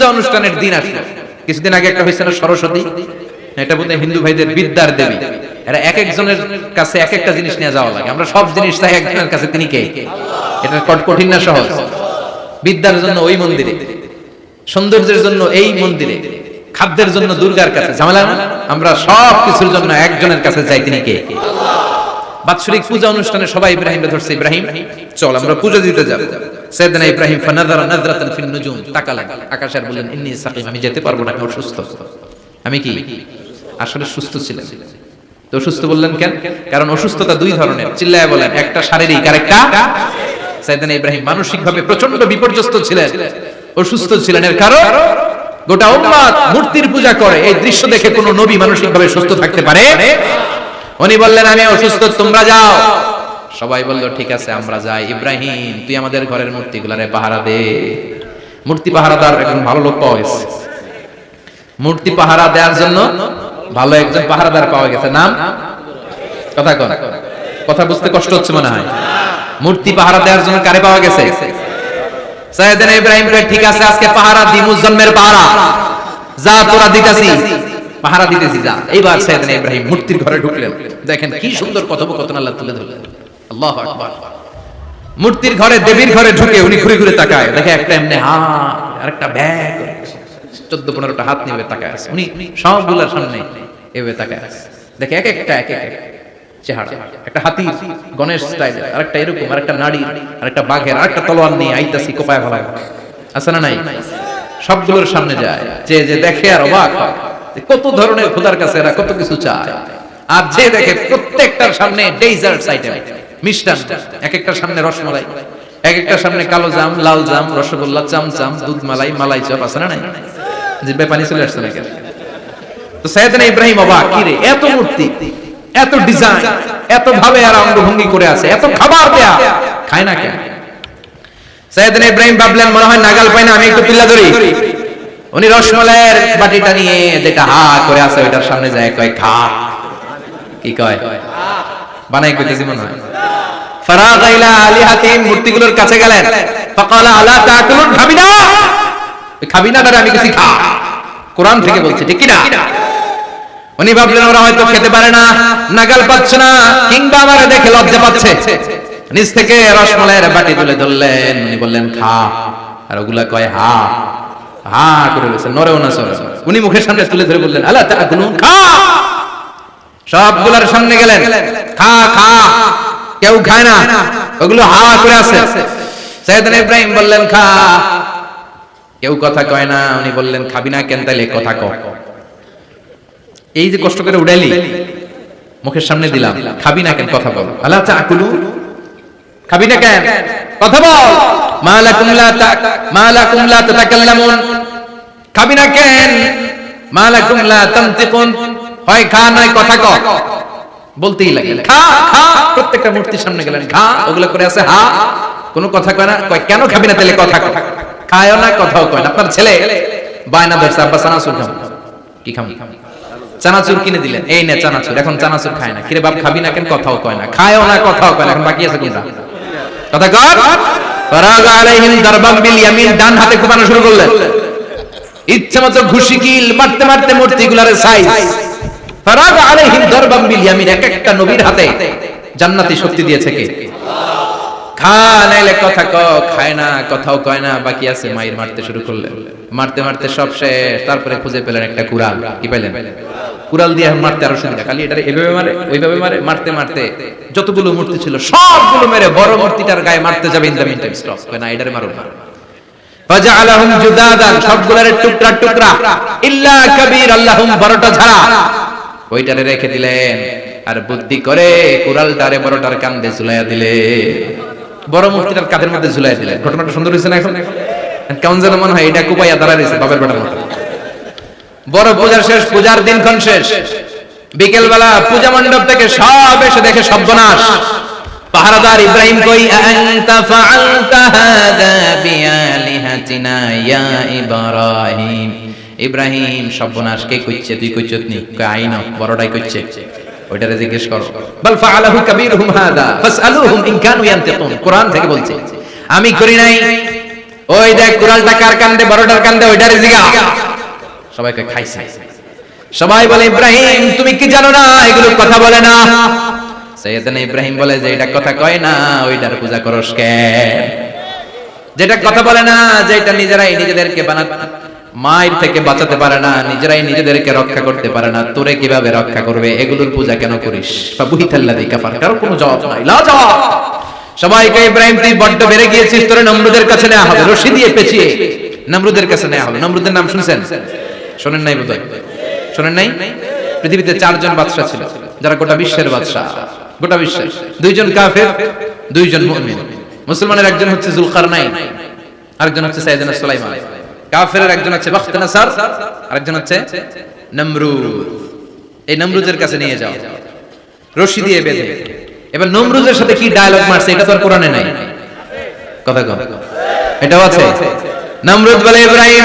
পূজা অনুষ্ঠানের দিন আসলো কিছুদিন আগে একটা হয়েছে না সরস্বতী? এটা বোধহয় হিন্দু ভাইদের বিদ্যার দেবী। এরা এক একজনের কাছে এক একটা জিনিস নিয়ে যাওয়া লাগে। আমরা সব জিনিস চাই একজনের কাছে। তিনি কে? এটা কট- কঠিন না সহজ। বিদ্যার জন্য ওই মন্দিরে, সৌন্দর্যের জন্য এই মন্দিরে, খাদ্যের জন্য দুর্গার কাছে। ঝামেলা আমরা সব কিছুর জন্য একজনের কাছে যাই। তিনি কে? বাৎসরিক পূজা অনুষ্ঠানে সবাই ইব্রাহিম ধরছে, ইব্রাহিম, চল, আমরা পূজা দিতে যাব। সাইয়েদনা ইব্রাহিম, ফানাযারা নাযরাতান ফিন নুজুম তাকালেন। আকাশ আর বললেন, ইন্নী সাকিম, আমি যেতে পারব না, আমি অসুস্থ। আমি কি? আসলে সুস্থ ছিলাম। তো অসুস্থ বললেন কেন? কারণ অসুস্থতা দুই ধরনের। চিল্লায় বলেন, একটা শারীরিক, আর একটা? সাইয়েদনা ইব্রাহিম মানসিকভাবে প্রচণ্ড বিপর্যস্ত ছিলেন। অসুস্থ ছিলেন এর কারণ? গোটা উম্মাত মূর্তির পূজা করে, এই দৃশ্য দেখে কোনো নবী মানসিকভাবে সুস্থ থাকতে পারে? উনি বললেন, আমি অসুস্থ, তোমরা যাও। সবাই বলল, ঠিক আছে, আমরা যাই। ইব্রাহিম, তুই আমাদের ঘরের মূর্তিগুলারে পাহারা দে। মূর্তি পাহারাদার একজন ভালো লোক পাওয়া গেছে। মূর্তি পাহারা দেওয়ার জন্য ভালো একজন পাহারাদার পাওয়া গেছে। নাম? কথা কন। কথা বুঝতে কষ্ট হচ্ছে মনে হয়। মূর্তি পাহারা দেওয়ার জন্য কারে পাওয়া গেছে? সাইয়েদনা ইব্রাহিম ঠিক আছে, আজকে পাহারা দি জন্মের পাহারা। যা তোরা দিতাছি। পাহারা দিতেছি যা। এইবার সাইয়েদনা ইব্রাহিম মূর্তির ঘরে ঢুকলেন। দেখেন কি সুন্দর কথোপকথন আল্লাহ তুলে ধরলেন। আল্লাহু আকবার। মূর্তির ঘরে দেবীর ঘরে ঢুকে উনি ঘুরে ঘুরে তাকায়। দেখে একটা এমনি হাত আরেকটা ব্যাগ চোদ্দ পনেরোটা হাত নিয়ে তাকায় আছে। উনি সবগুলোর সামনে এভাবে তাকায় আছে। দেখে এক একটা এক এক চেহারা। একটা হাতি গণেশ স্টাইলের আরেকটা এরকম আরেকটা নারী আরেকটা বাঘের আরেকটা তলোয়ার নিয়ে আইতাছি কোপায় ফেলায় আছে না নাই? সবগুলোর সামনে যায়। যে যে দেখে আর অবাক হয়। কত ধরনের খোদার কাছে এরা কত কিছু চায়। আর যে দেখে প্রত্যেকটার সামনে ডেজার্ট আইটেম মিষ্টান্ন এক একটার সামনে রসমালাই এক একটার সামনে কালো জাম, লাল জাম, রসগোল্লা চামচাম দুধ মালাই মালাই চপ, আছে না নাই? জিব্বায় পানি চলে আসছে নাকি? তো সাইয়েদনা ইব্রাহিম অবাক, কি রে, এত মূর্তি, এত ডিজাইন এত ভাবে আর অঙ্গভঙ্গি করে আছে, এত খাবার দেয়া, খায় না কেন? সাইয়েদনা ইব্রাহিম ভাবলেন, মনে হয় নাগাল পাই না, আমি একটু পিল্লা ধরি। উনি রসমালাইয়ের বাটিটা নিয়ে যেটা হা করে আছে, ওইটার সামনে যায় কয়, খা। কি কয়? বানাই কইতেছি মনে হয় ফারাগা ইলা আলিহাতিম মূর্তিগুলোর কাছে গেলেন। ফাকালা, আলা তাকুলুন খাবি না খাবি না আমি কিছু খা। কোরআন থেকে বলছে, ঠিক না উনি ভাবলেন, ওরা হয়তো খেতে পারে না, নাগাল পাচ্ছে না, কিংবা আমার দেখে লজ্জা পাচ্ছে। নিজ থেকে রসমালাইয়ের বাটি তুলে ধরলেন। উনি বললেন, খা। আর ওগুলা কয়, হা। হা করে নরেও না, সরে উনি মুখের সামনে তুলে ধরে বললেন তাকুলুন? খা! সবগুলার সামনে গেলেন। খা খা, কেউ খায় না। ওগুলো করে আছে। ইব্রাহিম বললেন, খা। কেউ কথা কয় না, উনি বললেন, খাবি না কেন তাইলে কথা ক। এই যে কষ্ট করে উড়াইলি, মুখের সামনে দিলাম, খাবি না কেন, কথা বল। আল্লাহ তাকুলু খাবি না কেন? কথা বল। মালাকুম লা খাবি না কেন? মালাকুম হয়, খা নয় কথা বলতেই লাগে। খা খা, প্রত্যেকটা মূর্তির সামনে গেলেন। খা, ওগুলো করে আছে হা। কোনো কথা কয় না? কয়, কেন খাবি না তাহলে কথা কয় না, কথাও কয় না। আপনার ছেলে? বায়না ধরছে, আব্বা, চানাচুর খাব। কি খাব? চানাচুর কিনে দিলেন। এই নে, চানাচুর। এখন চানাচুর খায় না। কিরে বাপ, খাবি না কেন? কথাও কয় না। খায়ও না, কথাও কয় না। এখন বাকি আছে কোনটা? কথা এক একটা নবীর হাতে জান্নাতি শক্তি খা কথা ক, খায় না, কথাও কয় না, বাকি আছে মায়ের মারতে শুরু করলেন। মারতে মারতে সব শেষ, তারপরে খুঁজে পেলেন একটা কুড়াল কি পেলেন কুড়াল দিয়ে মারতে আরও সুবিধা। খালি এটা এভাবে মারে, ওইভাবে মারে, মারতে মারতে। যতগুলো মূর্তি ছিল, সবগুলো মেরে বড় মূর্তিটার গায়ে মারতে যাবে ইন মিন টাইম স্টপ এটারে মারো জুদাদান টুকরা টুকরা। ইল্লা আল্লাহুম বড়টা ওইটারে রেখে দিলেন। আর বুদ্ধি করে কুড়ালটারে বড়টার কান্দে ঝুলাইয়া দিলে বড় মূর্তিটার কাঁধের মধ্যে ঝুলাই দিলেন। ঘটনাটা সুন্দর হয়েছে না এখন? কেমন যেন মনে হয়, এটা কুপাইয়া দাঁড়া রয়েছে বাবার বেটার মতো। বড় পূজার শেষ, পূজার দিনক্ষণ শেষ। বিকেল বেলা পূজা মণ্ডপ থেকে সব এসে দেখে সর্বনাশ। পাহারাদার ইব্রাহিম কই আনতা ফাআলতা হাদা বিআলিহাতিনা ইয়া ইব্রাহিম? ইব্রাহিম, সর্বনাশ, কে কইছে তুই কইছত নি? কই আইন বড়টাই কইছে ওইটারে জিজ্ঞেস করো। বল ফাআলাহু কাবীরুহুম হাদা, ফাসআলুহুম ইন কানু ইয়ান্তিকুন। কোরআন থেকে বলছে। আমি করি নাই। ওই দেখ, কুড়ালটা কার কান্দে, বড়টার কান্দে, ওইটারে জিগা। সবাইকে খাইছে। সবাই বলে, ইব্রাহিম, তুমি কি জানো না? এগুলো কথা বলে না। সৈয়দনা ইব্রাহিম বলে যে, এটা কথা কয় না, ওইটার পূজা করস কেন যেটা কথা বলে না যে এটা নিজেরাই নিজেদেরকে বানা মায়ের থেকে বাঁচাতে পারে না, নিজেরাই নিজেদেরকে রক্ষা করতে পারে না, তোরে কীভাবে রক্ষা করবে? এগুলোর পূজা কেন করিস? ফাবুহিতাল্লাযী কাফার। কারও কোনো জবাব নাই। লা জবাব সবাইকে, ইব্রাহিম, তুই বড্ড বেড়ে গিয়েছিস, তোরে নমরুদের কাছে নেওয়া হবে। রশি দিয়ে পেঁচিয়ে। নমরুদের কাছে নেওয়া হবে। নমরুদের নাম শুনছেন? শোনেন নাই বোধহয়? শোনেন নাই? পৃথিবীতে চারজন বাদশা ছিল, যারা গোটা বিশ্বের বাদশা গোটা বিশ্বের। দুইজন কাফের, দুইজন মুমিন। মুসলমানের একজন হচ্ছে জুলকারনাইন, আরেকজন হচ্ছে সাইয়েদনা সুলাইমান। কাফেরের একজন হচ্ছে বাখতানাসার আরেকজন হচ্ছে নমরুদ। এই নমরুদের কাছে নিয়ে যাও। রশি দিয়ে বেঁধে। এবার নমরুদের সাথে কি ডায়লগ মারছে, এটা তো আর কোরআনে নাই। কথা কম এটাও আছে। নমরুদ বলে, ইব্রাহিম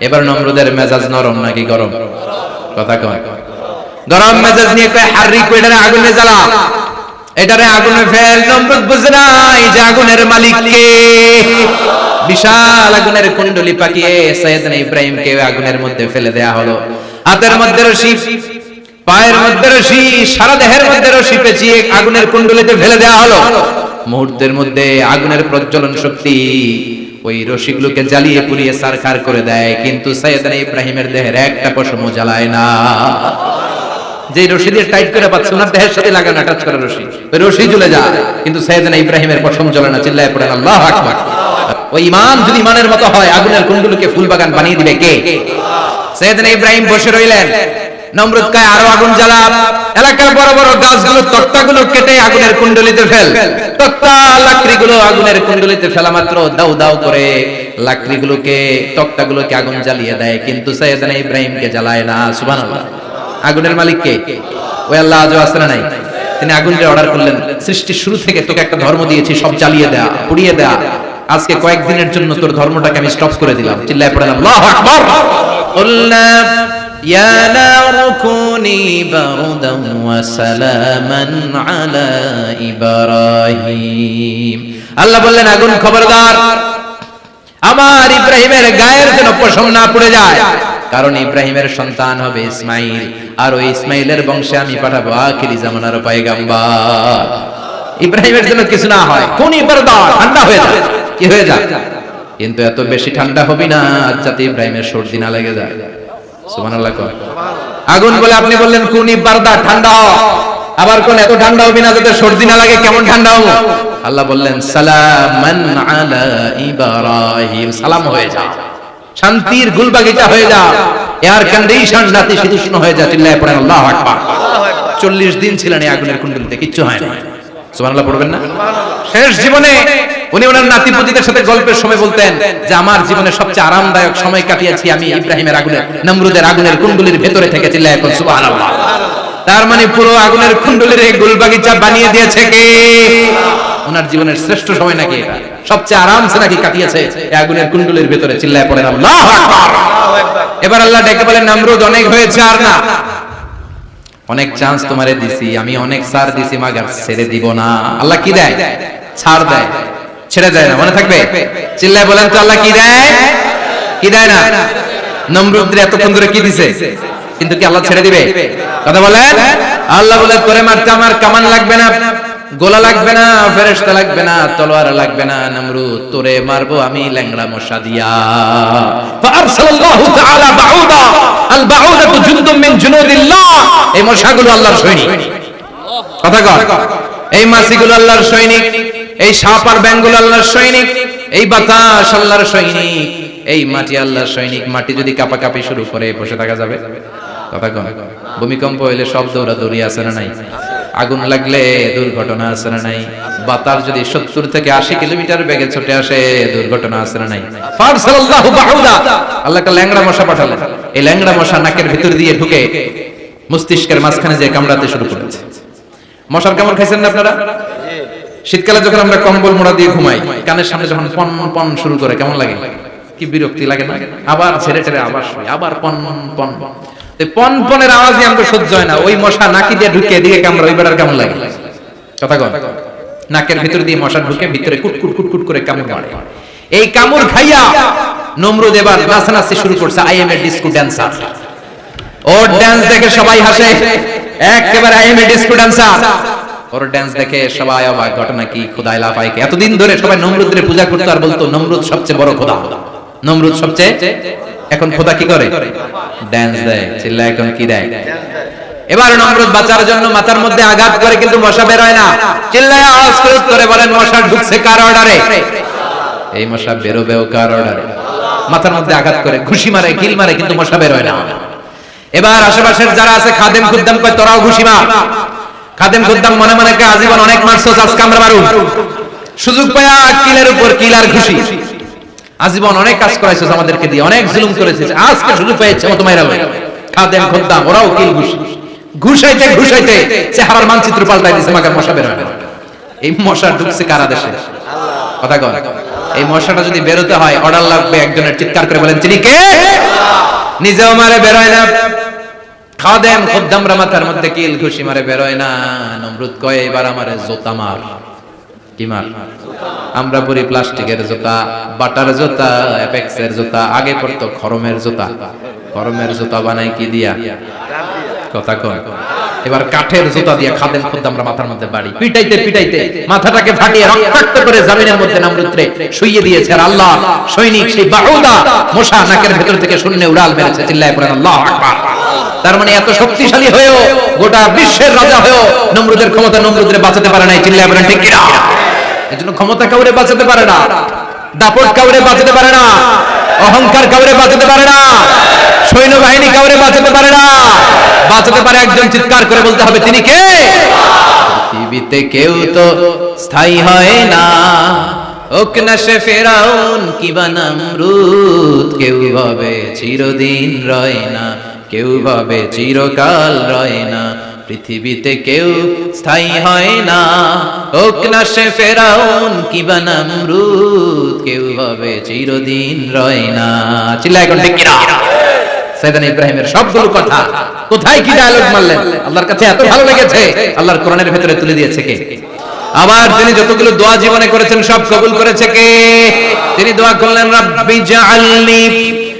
এবার নমরুদের মেজাজ নরম নাকি গরম? কথা কয়। গরম মেজাজ নিয়ে কয়, হাররি কইটারে আগুনে জ্বালা? এটারে আগুনে ফেল নমরুদ বুঝে নাই যে আগুনের মালিক কে। বিশাল আগুনের কুণ্ডলি পাকিয়ে সৈয়দনা ইব্রাহিমকে ওই আগুনের মধ্যে ফেলে দেয়া হলো। হাতের মধ্যে রশি, পায়ের মধ্যে রশি, সারা দেহের মধ্যে রশি পেঁচিয়ে আগুনের কুণ্ডলিতে ফেলে দেয়া হলো। মুহূর্তের মধ্যে আগুনের প্রজ্বলন শক্তি ওই রশিগুলোকে জ্বালিয়ে পুড়িয়ে সারখার করে দেয়, কিন্তু সৈয়দনা ইব্রাহিমের দেহের একটা পশমও জ্বালায় না। যে রশি দিয়ে টাইট করে পাচ্ছে ওনার দেহের সাথে লাগানো টাচ করে রশি, ওই রশি জ্বলে যায়, কিন্তু সৈয়দনা ইব্রাহিমের পশম জ্বলে না, চিল্লায় পড়েন, আল্লাহ আকবার। ওই ইমান যদি ইমানের মতো হয়, আগুনের কুণ্ডুলকে ফুল বাগান বানিয়ে দিবে কে? সৈয়দনা ইব্রাহিম বসে রইলেন। নমরুদকায় আরও আগুন জ্বালা এলাকার বড় বড় গাছগুলো তক্তাগুলো কেটে আগুনের কুণ্ডলিতে ফেল। তক্তা লাকড়িগুলো আগুনের কুণ্ডলিতে ফেলা মাত্র দাউ দাউ করে। লাকড়িগুলোকে, তক্তাগুলোকে আগুন জ্বালিয়ে দেয়, কিন্তু সৈয়দানা ইব্রাহিমকে জ্বালায় না। সুবহানাল্লাহ। আগুনের মালিক কে? ওই আল্লাহ আজও আসলে নাই? তিনি আগুনকে অর্ডার করলেন। সৃষ্টি শুরু থেকে তোকে একটা ধর্ম দিয়েছি, সব জ্বালিয়ে দেয়া, পুড়িয়ে দেয়া। আজকে কয়েকদিনের জন্য তোর ধর্মটাকে আমি স্টপ করে দিলাম। চিল্লায় পড়লাম, আল্লাহু আকবার! يا نار كوني بردا وسلاما على إبراهيم আল্লাহ বললেন আগুন খবরদার আমার ইব্রাহিমের গায়ের যেন পশম না পড়ে যায় কারণ ইব্রাহিমের সন্তান হবে ইসমাইল আর ওই ইসমাইলের বংশে আমি পাঠাবো আখিরি জামানার পয়গাম্বার ইব্রাহিমের জন্য কিছু না হয় কোন ইবারদার ঠান্ডা হয়ে যায় কি হয়ে যায় কিন্তু এত বেশি ঠান্ডা হবি না যাতে ইব্রাহিমের সর্দি না লেগে যায় আগুন বলে আপনি বললেন কোন ইবারদা ঠান্ডা আবার কোন এত ঠান্ডা হবি না যাতে সর্দি না লাগে, কেমন ঠান্ডা হব আল্লাহ বললেন, সালামান আলা ইব্রাহিম। সালাম হয়ে যা। শান্তির গুলবাগিচা হয়ে যা। এয়ার কন্ডিশন নাতি শীতুষ্ণ হয়ে যা, চিল্লায় পড়েন আল্লাহু আকবার। 40 দিন ছিলেন এই আগুনের কুণ্ডলিতে, কিচ্ছু হয় না সুবহানাল্লাহ পড়বেন না? শেষ জীবনে উনি ওনার নাতিপুতিদের সাথে গল্পের সময় বলতেন যে, আমার জীবনের সবচেয়ে আরামদায়ক সময় কাটিয়েছি আমি ইব্রাহিমের আগুনের নমরুদের আগুনের কুণ্ডলির ভেতরে থেকে চিল্লায় এখন, সুবহানাল্লাহ। তার মানে পুরো আগুনের কুণ্ডলির এই গুলবাগিচা বানিয়ে দিয়েছে কে? ওনার জীবনের শ্রেষ্ঠ সময় নাকি এটা? সবচেয়ে আরামসে নাকি কাটিয়েছে আগুনের কুণ্ডলের ভেতরে, চিল্লায় পড়েন আল্লাহ এবার আল্লাহ ডেকে বলেন, নামরুদ, অনেক হয়েছে আর না? অনেক চান্স তোমারে দিছি, আমি অনেক সার দিছি, মাগার ছেড়ে দিব না। আল্লাহ কি দেয়? ছাড় দেয়। ছেড়ে দেয় না, মনে থাকবে? চিল্লায় বলেন তো আল্লাহ কি দেয়? কি দেয় না? নমরুদ্রে এতক্ষণ ধরে কি দিছে? কিন্তু কি আল্লাহ ছেড়ে দিবে? কথা বলেন? আল্লাহ বলে, তোরে মারতে আমার কামান লাগবে না, গোলা লাগবে না, ফেরেশতা লাগবে না, তলোয়ার লাগবে না, নমরুদ, তোরে মারবো আমি ল্যাংড়া মশা দিয়া। ফাআরসালাল্লাহু তাআলা বাউদা, আল বাউদাতু জুনদুম মিন জুনুদিল্লাহ। এই মশাগুলো আল্লাহর সৈনিক। কথা কর এই মাছিগুলো আল্লাহর সৈনিক। এই সাপ আর ব্যাঙগুলো আল্লাহর সৈনিক, এই বাতাস আল্লাহর সৈনিক, এই মাটি আল্লাহর সৈনিক, মাটি যদি কাপাকাপি শুরু করে, বসে থাকা যাবে? কথা কন, ভূমিকম্প হইলে সব দৌড়াদৌড়ি আছে না নাই? আগুন লাগলে দুর্ঘটনা আছে না নাই? বাতাস যদি সত্তর থেকে আশি কিলোমিটার বেগে ছুটে আসে, দুর্ঘটনা আছে না নাই? আল্লাহ ল্যাংড়া মশা পাঠালেন। এই ল্যাংড়া মশা নাকের ভিতর দিয়ে ঢুকে মস্তিষ্কের মাঝখানে যে কামড়াতে শুরু করেছে। মশার কামড় খাইছেন না আপনারা? শীতকালে যখন আমরা কম্বল মোড়া দিয়ে ঘুমাই, কানের সামনে যখন পন পন শুরু করে, কেমন লাগে? কি বিরক্তি লাগে না? আবার ছেড়ে ছেড়ে আবার শুই, আবার পন পন। তো পন পনেরো আওয়াজই আমাদের সহ্য হয় না। ওই মশা নাকি দিয়ে ঢুকে দিয়ে কামড় ওই বেড়ার কেমন লাগে? কথা কন। নাকের ভিতর দিয়ে মশা ঢুকে ভিতরে কুট কুট কুট কুট করে কামড় মারে। এই কামড় খাইয়া নমরুদ এবার নাচানাচি শুরু করছে I am a disco dancer or dance দেখে সবাই হাসে। একেবারে I am a disco dancer or dance দেখে সবাই অবাক ঘটনা কি? লাফাইকে। এতদিন ধরে সবাই নমরুদের পূজা করতো আর বলতো নমরুদ সবচেয়ে বড় খোদা। নমরুদ সবচেয়ে এখন খোদা কি করে? ড্যান্স দেয়। চিল্লা এখন কি দেয়? এবার নমরুদ বাঁচার জন্য মাথার মধ্যে আঘাত করে কিন্তু মশা বের হয় না। চিল্লায় আওয়াজ করে উত্তরে বলেন মশা ঢুকছে কার অর্ডারে এই মশা বেরোবেও কার অর্ডারে মাথার মধ্যে আঘাত করে ঘুষি মারে কিল মারে কিন্তু মশা বের হয় না। এবার আশেপাশের যারা আছে খাদেম খুদ্দাম কয় তোরাও ঘুষি মার খাদেম খুদ্দাম মনে মনে কে আজীবন অনেক মারছো আজকে আমরা মারু সুযোগ পায়া কিলের উপর কিল আর ঘুষি। আজীবন অনেক কাজ করাইছো আমাদেরকে দিয়ে, অনেক জুলুম করেছিস আজকে সুযোগ পেয়েছে মতো মাইরা খাদেম খুদ্দাম, ওরাও কিল ঘুষি। ঘুষাইতে ঘুষাইতে চেহারার মানচিত্র পাল্টাই দিছে মাকে মশা বের এই মশা ঢুকছে কারা দেশে? কথা কন। এই মশাটা যদি বেরোতে হয়, অর্ডার লাগবে একজনের। চিৎকার করে বলেন তিনি কে? নিজেও মারে, বেরোয় না। খাদেম মধ্যে কিল খুশি মারে বেরোয় না, নমরুদ কয়, এবার জোতা মার। কি মার? আমরা পরি প্লাস্টিকের জুতা, বাটার অ্যাপেক্সের আগে পড়তো খরমের খরমের বানাই কি দিয়া? কথা কয়। এবার কাঠের জুতা দিয়ে মাথার মধ্যে বাড়ি। পিটাইতে পিটাইতে মাথাটাকে ফাটিয়ে রক্তাক্ত করে জমিনের মধ্যে নামরুদ্রে শুইয়ে দিয়েছে আর আল্লাহ। সৈনিক সেই বাহুদা মশা নাকের ভেতর থেকে শূন্য উড়াল মেরেছে। চিল্লায় পড়েন, আল্লাহ আকবার। তার মানে এত শক্তিশালী হয়েও গোটা বিশ্বের রাজা হয়েও নমরুদের ক্ষমতা নমরুদের বাঁচাতে পারে নাই, চিল্লায় পড়েন ঠিক কিনা? এজন্য ক্ষমতা কাউরে বাঁচাতে পারে না, দাপট কাউরে বাঁচাতে পারে না, অহংকার কাউরে বাঁচাতে পারে না, সৈন্যবাহিনী কাউরে বাঁচাতে পারে না, বাঁচাতে পারে একজন চিৎকার করে বলতে হবে, তিনি কে? পৃথিবীতে কেউ তো স্থায়ী হয় না ওক না সে ফেরাউন কি বানামরুদ কেউ ভাবে চিরদিন রয় না। কেউ ভাবে চিরকাল রয় না। পৃথিবীতে কেউ স্থায়ী হয় না। ওক না সে ফেরাউন কি বানামরুদ কেউ ভাবে চিরদিন রয় না। চিল্লা এখন ঠিক কিনা সাইদান ইব্রাহিমের সবগুলো কথা। কোথায় কি ডায়লগ মারলেন? আল্লাহর কাছে এত ভালো লেগেছে। আল্লাহর কোরআনের ভেতরে তুলে দিয়েছে কে? আবার তিনি যতগুলো দোয়া জীবনে করেছেন সব কবুল করেছে কে? তিনি দোয়া করলেন, রাব্বি জাআলনি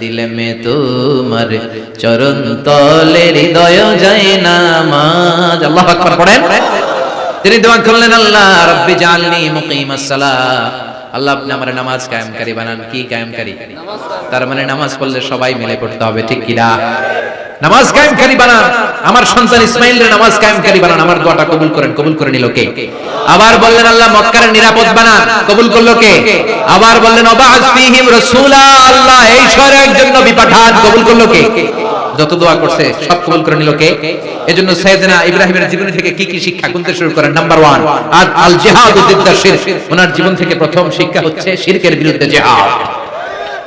দিলে মে তোমার চরণ তলে হৃদয় যায় নামাজ আল্লাহ আকবার পড়েন। তিনি দোয়া করলেন, আল্লাহ রব্বি জালনি মুকিমাস সালাহ আল্লাহ আপনি আমার নামাজ কায়েমকারী বানান। কি কায়েমকারী? তার মানে নামাজ পড়লে সবাই মিলে পড়তে হবে, ঠিক কিনা নামাজ কায়েমকারী বানান। আমার সন্তান ইসমাইলের নামাজ কায়েমকারী বানান। আমার দোয়াটা কবুল করেন। কবুল করে নিল কে? আবার বললেন, আল্লাহ মক্কার নিরাপদ বানান। কবুল করল কে? আবার বললেন অবাস ফিহিম রাসূলা। আল্লাহ, এই শহরে একজন নবী পাঠান। কবুল করল কে? যত দোয়া করছে সব কবুল করে নিল কে? এজন্য সাইয়েদনা ইব্রাহিমের জীবনী থেকে কি কি শিক্ষা গুনতে শুরু করেন নাম্বার 1 আর আল জিহাদু দিদ্দা শিরক ওনার জীবন থেকে প্রথম শিক্ষা হচ্ছে শিরকের বিরুদ্ধে জিহাদ।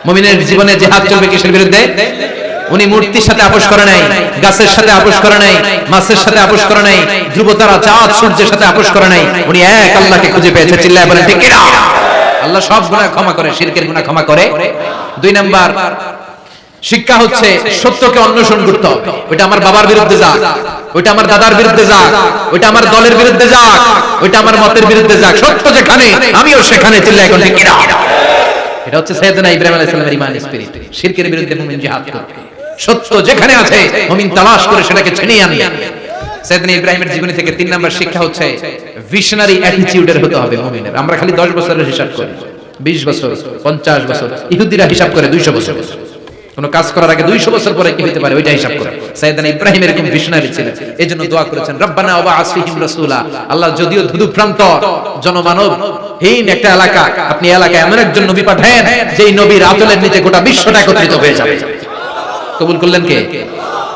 মুমিনের জীবনে জিহাদ চলবে কিসের বিরুদ্ধে? উনি মূর্তির সাথে আপোষ করে নাই গাছের সাথে আপোষ করে নাই মাছের সাথে আপোষ করে নাই ধ্রুবতারা চাঁদ সূর্যের সাথে আপোষ করে নাই। উনি এক আল্লাহকে খুঁজে পেয়েছে চিল্লায় বলেন ঠিক কিনা? আল্লাহ সব গুনাহ ক্ষমা করে শিরকের গুনাহ ক্ষমা করে। দুই নাম্বার শিক্ষা হচ্ছে সত্যকে অন্বেষণ করতে হবে। ওইটা আমার বাবার বিরুদ্ধে যাক। ওইটা আমার দাদার বিরুদ্ধে যাক। ওইটা আমার দলের বিরুদ্ধে যাক। ওইটা আমার মতের বিরুদ্ধে যাক। সত্য যেখানে আমিও সেখানে চিল্লাই এখন ঠিক কিনা? এটা হচ্ছে সৈয়দনা ইব্রাহিম আলাইহিস সালামের ঈমান স্পিরিট শিরকের বিরুদ্ধে মুমিন জিহাদ করবে। সত্য যেখানে আছে মুমিন তালাশ করে সেটাকে ছিনিয়ে আনবে। সৈয়দনা ইব্রাহিমের জীবনী থেকে তিন নাম্বার শিক্ষা হচ্ছে ভিশনারি অ্যাটিটিউডের হতে হবে মুমিনের। আমরা খালি 10 বছরের হিসাব করি। 20 বছর 50 বছর ইহুদিরা হিসাব করে 200 বছর। কোন কাজ করার আগে 200 বছর পরে কি হতে পারে? ওইটা হিসাব করে। সৈয়দনা ইব্রাহিম এরকম ভিশনারি ছিলেন। এজন্য দোয়া করেছেন, রব্বানা ওয়া আসফিহিম রাসূলা। আল্লাহ যদিও ধুধু প্রান্ত জনমানব, হীন একটা এলাকা, আপনি এলাকায় এমন একজন নবী পাঠান যেই নবীর আদলের নিচে গোটা বিশ্বটা একত্রিত হয়ে যাবে। কবুল করলেন কে?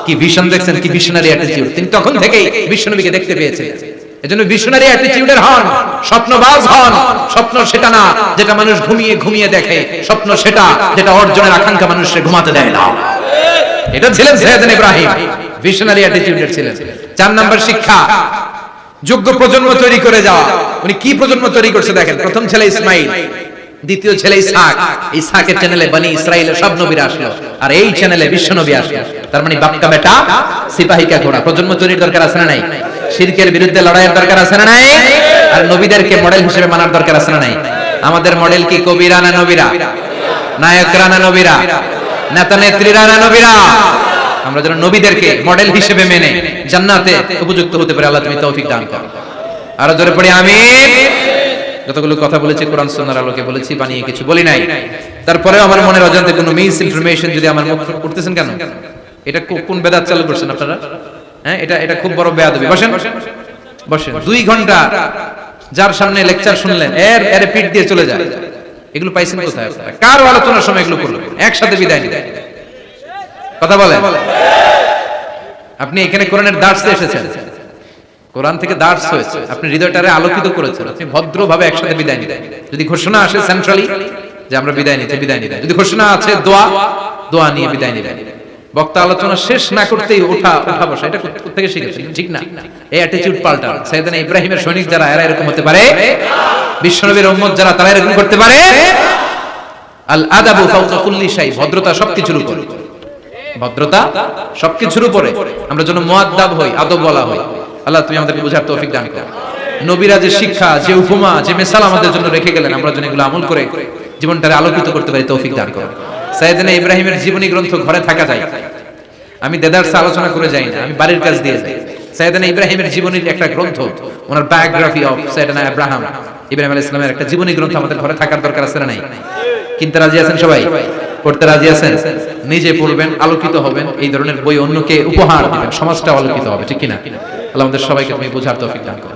কি ভিশন দেখছেন, কি ভিশনারি অ্যাটিটিউড তিনি তখন থেকেই বিশ্বনবীকে দেখতে পেয়েছেন এজন্য ভিশনারি অ্যাটিটিউডের হন, স্বপ্নবাজ হন, স্বপ্ন সেটা না যেটা মানুষ ঘুমিয়ে ঘুমিয়ে দেখে, স্বপ্ন সেটা যেটা অর্জনের আকাঙ্ক্ষা মানুষকে ঘুমাতে দেয় না। এটা ছিলেন সৈয়দ ইব্রাহিম ভিশনারি অ্যাটিটিউডের ছিলেন। চার শিক্ষা, যোগ্য প্রজন্ম তৈরি করে যাওয়া। উনি কি প্রজন্ম তৈরি করছে দেখেন? প্রথম ছেলে ইসমাইল, দ্বিতীয় ছেলে চ্যানেলে বনি ইসরাইলের সব নবীরা আসলো, আর এই চ্যানেলে বিশ্ব নবী আসলো। তার মানে বাপকা বেটা সিপাহিকা ঘোড়া প্রজন্ম তৈরির দরকার আছে না নাই? শিরকের বিরুদ্ধে লড়াইয়ের দরকার আছে না নাই? আর নবীদেরকে মডেল হিসেবে মানার দরকার আছে না নাই? আমাদের মডেল কি কবিরা না নবীরা? নায়করা না নবীরা? নেতা নেত্রীরা না নবীরা? আমরা যেন নবীদেরকে মডেল হিসেবে মেনে জান্নাতে উপযুক্ত হতে পারে আল্লাহ তুমি তৌফিক দান করো। আরও জোরে পড়ি আমিন। যতগুলো কথা বলেছি কোরআন সুন্নাহর আলোকে বলেছি বানিয়ে কিছু বলি নাই। তারপরে আমার মনের অজান্তে কোনো মিস ইনফরমেশন যদি আমার মুখ উঠতেছেন কেন? এটা কোন বেদাত চালু করছেন আপনারা? হ্যাঁ এটা এটা খুব বড় বেয়াদবি। বসেন। বসেন। দুই ঘণ্টা যার সামনে লেকচার শুনলেন এর এর পিঠ দিয়ে চলে যায়। এগুলো পাইছেন কোথায়? কার আলোচনার সময় এগুলো করলেন? একসাথে বিদায় নিলেন। কথা বলেন। আপনি এখানে কোরআনের দার্সে এসেছেন। কোরআন থেকে দার্স হয়েছে। আপনি হৃদয়টারে আলোকিত করেছেন। আপনি ভদ্রভাবে একসাথে বিদায় নিলেন। যদি ঘোষণা আসে সেন্ট্রালি যে আমরা বিদায় নিতে বিদায় নিতে যদি ঘোষণা আছে দোয়া দোয়া নিয়ে বিদায় নিলেন। বক্তা আলোচনা শেষ না করতেই ওঠা ওঠা বসা, এটা থেকে শিখেছেন? ঠিক না। এই অ্যাটিটিউড পাল্টা সাইয়েদনা ইব্রাহিমের সৈনিক যারা, এরা এরকম হতে পারে? বিশ্বনবীর উম্মত যারা, তারা এরকম করতে পারে? আল আদাবু ফাওকা কুল্লি শাই, ভদ্রতা সবকিছুর উপর। ভদ্রতা সবকিছুর উপরে। আমরা যেন মুআদ্দাব হই, আদব বলা হই। আল্লাহ তুমি আমাদেরকে বোঝার তৌফিক দান করো। নবীরা যে শিক্ষা, যে উপমা, যে মেসাল আমাদের জন্য রেখে গেলেন, আমরা যেন এগুলো আমল করে জীবনটাকে আলোকিত করতে পারি, তৌফিক দান করো। সাইয়েদনা ইব্রাহিমের জীবনী গ্রন্থ ঘরে থাকা যায়। আমি দেদারসে আলোচনা করে যাই না, আমি বাড়ির কাজ দিয়ে যাই। সাইয়েদনা ইব্রাহিমের জীবনীর একটা গ্রন্থ, ওনার বায়োগ্রাফি অফ সাইয়েদনা ইব্রাহিম ইব্রাহিম আলাইহিস সালামের একটা জীবনী গ্রন্থ আমাদের ঘরে থাকার দরকার আছে না নাই? কিনতে রাজি আছেন সবাই? পড়তে রাজি আছেন? নিজে পড়বেন, আলোকিত হবেন, এই ধরনের বই অন্যকে উপহার দিবেন সমাজটা আলোকিত হবে, ঠিক কিনা? আল্লাহ আমাদের সবাইকে তুমি বোঝার তৌফিক দান করো